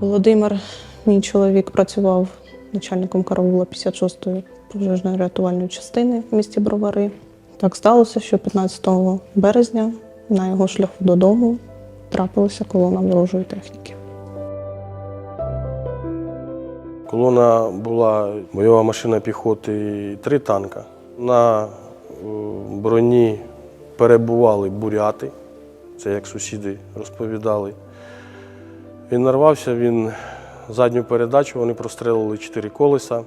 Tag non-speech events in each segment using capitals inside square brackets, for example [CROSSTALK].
Володимир, мій чоловік, працював начальником караула 56-ї пожежної рятувальної частини в місті Бровари. Так сталося, що 15 березня на його шляху додому трапилася колона ворожої техніки. Колона була бойова машина піхоти і три танка. На е, броні перебували буряти, це як сусіди розповідали. Він нарвався, він задню передачу, вони прострелили чотири колеса.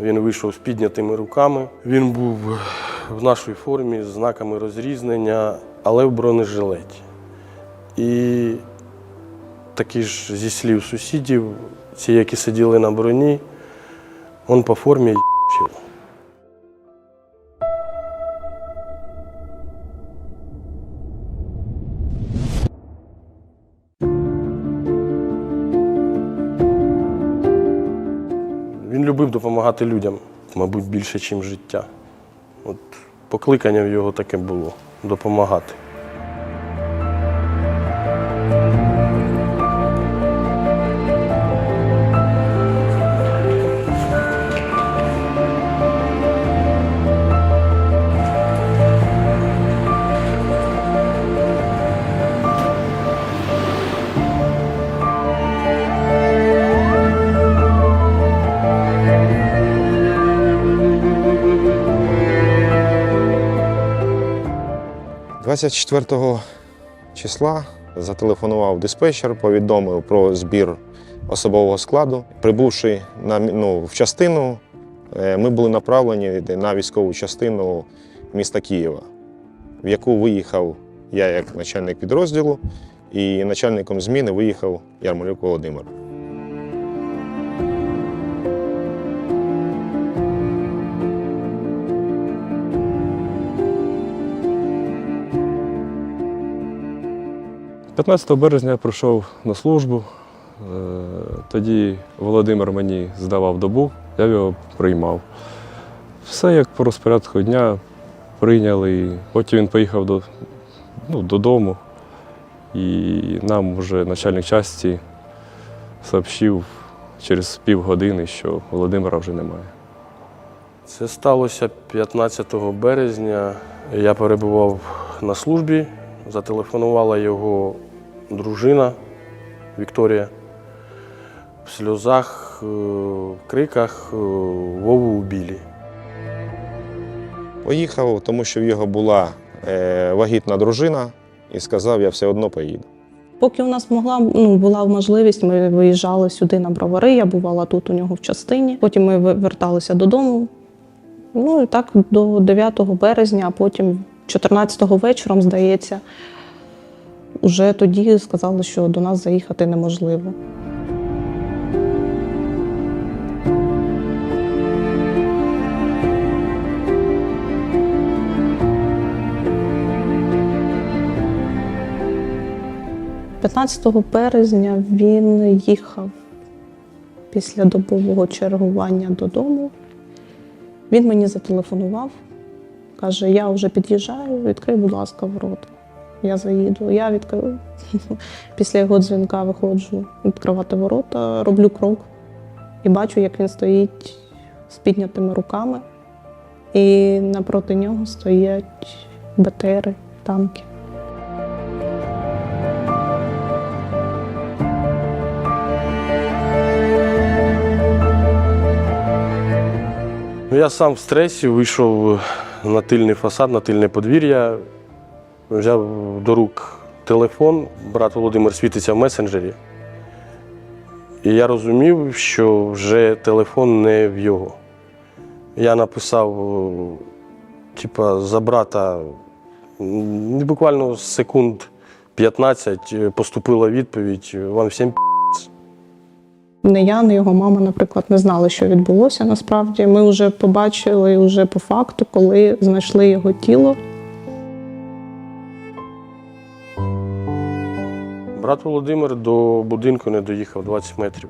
Він вийшов з піднятими руками. Він був в нашій формі з знаками розрізнення, але в бронежилеті. І такі ж зі слів сусідів, ці, які сиділи на броні, він по формі їв. Він любив допомагати людям, мабуть, більше, ніж життя. От покликання в його таке було допомагати. – 24 числа зателефонував диспетчер, повідомив про збір особового складу. Прибувши на, ну, в частину, е, ми були направлені на військову частину міста Києва, в яку виїхав я як начальник підрозділу, і начальником зміни виїхав Ярмолюк Володимир. – 15 березня я прийшов на службу. Е, Тоді Володимир мені здавав добу, я його приймав. Все як по розпорядку дня прийняли. Потім він поїхав до, ну, додому, і нам вже начальник часті сообщив через півгодини, що Володимира вже немає. Це сталося 15 березня. Я перебував на службі, зателефонувала його дружина Вікторія. В сльозах, е, в криках е, Вову убили. Поїхав, тому що в його була е, вагітна дружина, і сказав, я все одно поїду. Поки у нас могла ну, була можливість, ми виїжджали сюди на бровари. Я бувала тут у нього в частині. Потім ми верталися додому. Ну і так до 9 березня, а потім 14-го вечором, здається, уже тоді сказали, що до нас заїхати неможливо. – 15 березня він їхав після добового чергування додому. Він мені зателефонував, каже: Я вже під'їжджаю, відкрий, будь ласка, ворота. Я заїду. Я відкрив. [LAUGHS] Після його дзвінка виходжу відкривати ворота, роблю крок і бачу, як він стоїть з піднятими руками, і напроти нього стоять БТРи, танки. Ну, я сам в стресі вийшов на тильний фасад, на тильне подвір'я, взяв до рук телефон, брат Володимир світиться в месенджері. І я розумів, що вже телефон не в його. Я написав, е, типа, за брата буквально секунд 15 е, поступила відповідь: вам всім Не я, не його мама, наприклад, не знали, що відбулося насправді. Ми вже побачили вже по факту, коли знайшли його тіло. Брат Володимир до будинку не доїхав 20 метрів.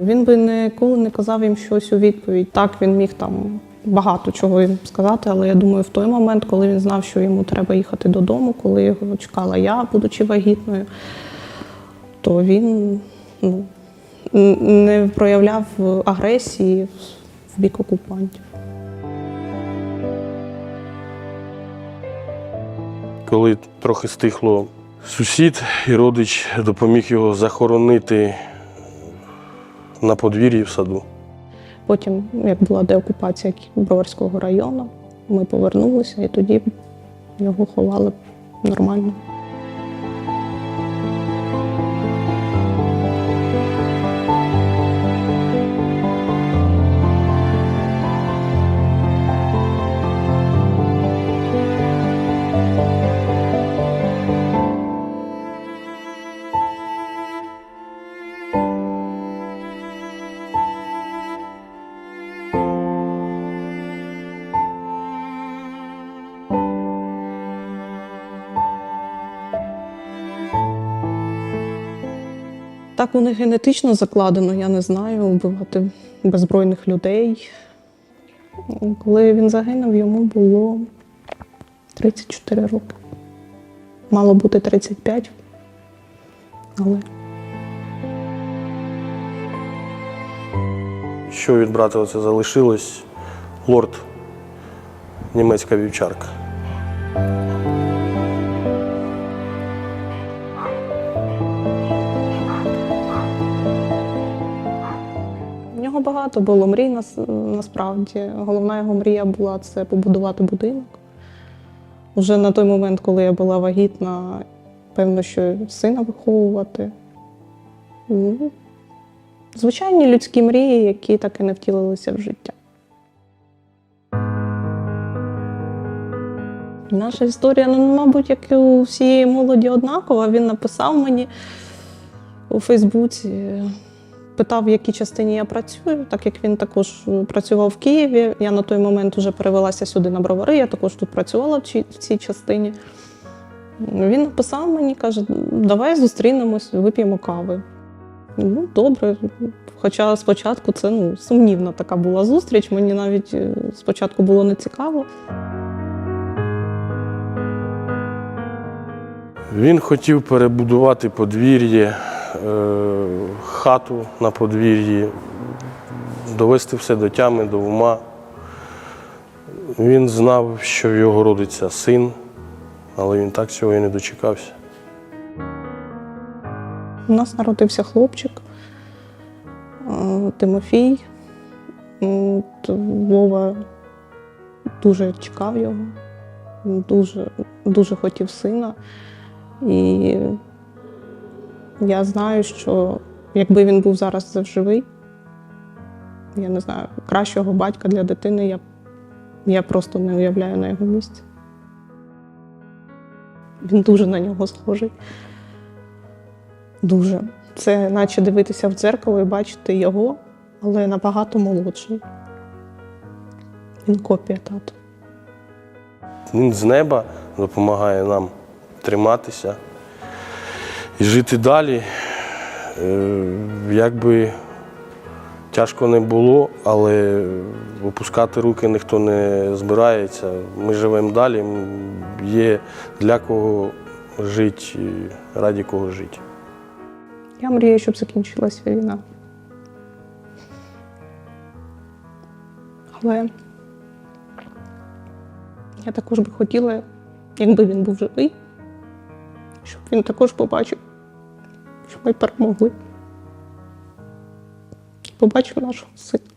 Він би ніколи не казав їм щось у відповідь. Так, він міг там багато чого їм сказати, але я думаю, в той момент, коли він знав, що йому треба їхати додому, коли його чекала я, будучи вагітною, то він ну, не проявляв агресії в бік окупантів. Коли трохи стихло, сусід і родич допоміг його захоронити на подвір'ї в саду. Потім, як була деокупація Броварського району, ми повернулися і тоді його ховали нормально. Так у них генетично закладено, я не знаю, вбивати беззбройних людей. Коли він загинув, йому було 34 роки. Мало бути 35, але Що від брата оце залишилось? Лорд, німецька вівчарка. Нього багато було мрій нас, насправді. Головна його мрія була це побудувати будинок. Уже на той момент, коли я була вагітна, певно, що сина виховувати. Ну, Звичайні людські мрії, які так і не втілилися в життя. Наша історія, ну, мабуть, як і у всієї молоді однакова. Він написав мені у Фейсбуці, питав, в якій частині я працюю, так як він також е, працював в Києві. Я на той момент вже перевелася сюди на бровари, я також тут працювала в цій, частині. Він написав мені, каже, давай зустрінемось, вип'ємо кави. Ну, добре. Хоча спочатку це ну, сумнівна така була зустріч, мені навіть е, спочатку було не цікаво. Він хотів перебудувати подвір'я, хату на подвір'ї, довести все до тями, до ума. Він знав, що в його родиться син, але він так цього і не дочекався. У нас народився хлопчик е, Тимофій. Вова дуже чекав його, дуже, дуже хотів сина. І я знаю, що якби він був зараз живий, я не знаю, кращого батька для дитини я, я просто не уявляю на його місці. Він дуже на нього схожий. Дуже. Це наче дивитися в дзеркало і бачити його, але набагато молодший. Він копія тата. Він з неба допомагає нам триматися і жити далі. Е, Як би тяжко не було, але опускати руки ніхто не збирається. Ми живемо далі, є для кого жити, раді кого жити. Я мрію, щоб закінчилася війна. Але я також би хотіла, якби він був живий, щоб він також побачив, що ми перемогли. Побачив нашого сина.